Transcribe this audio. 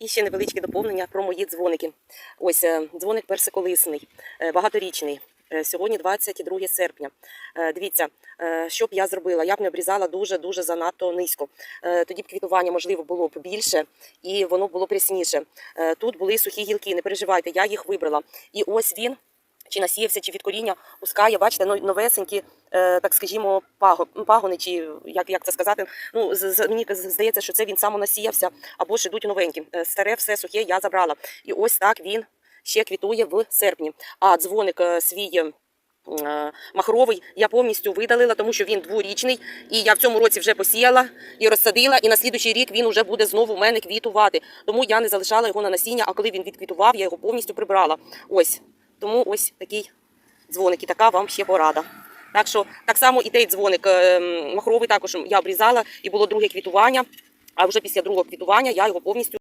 І ще невеличке доповнення про мої дзвоники. Ось е, дзвоник персиколисний, е, багаторічний. Е, Сьогодні 22 серпня. Дивіться, що б я зробила? Я б не обрізала дуже дуже занадто низько. Тоді б квітування можливо було б більше і воно було б рясніше. Е, Тут були сухі гілки, не переживайте, я їх вибрала. І ось він. Чи насіявся, чи від коріння пускає, бачите, новесенькі, е, так скажімо, паго- ну, пагони, чи як, як це сказати. Ну, з, мені здається, що це він самонасіявся, або ж ідуть новенькі. Е, Старе все сухе я забрала. І ось так він ще квітує в серпні. А дзвоник е, свій. Махровий я повністю видалила, тому що він дворічний, і я в цьому році вже посіяла і розсадила. І на слідуючий рік він вже буде знову в мене квітувати. Тому я не залишала його на насіння. А коли він відквітував, я його повністю прибрала. Ось тому ось такий дзвоник, і така вам ще порада. Так що так само і той дзвоник е, махровий також я обрізала, і було друге квітування. А вже після другого квітування я його повністю.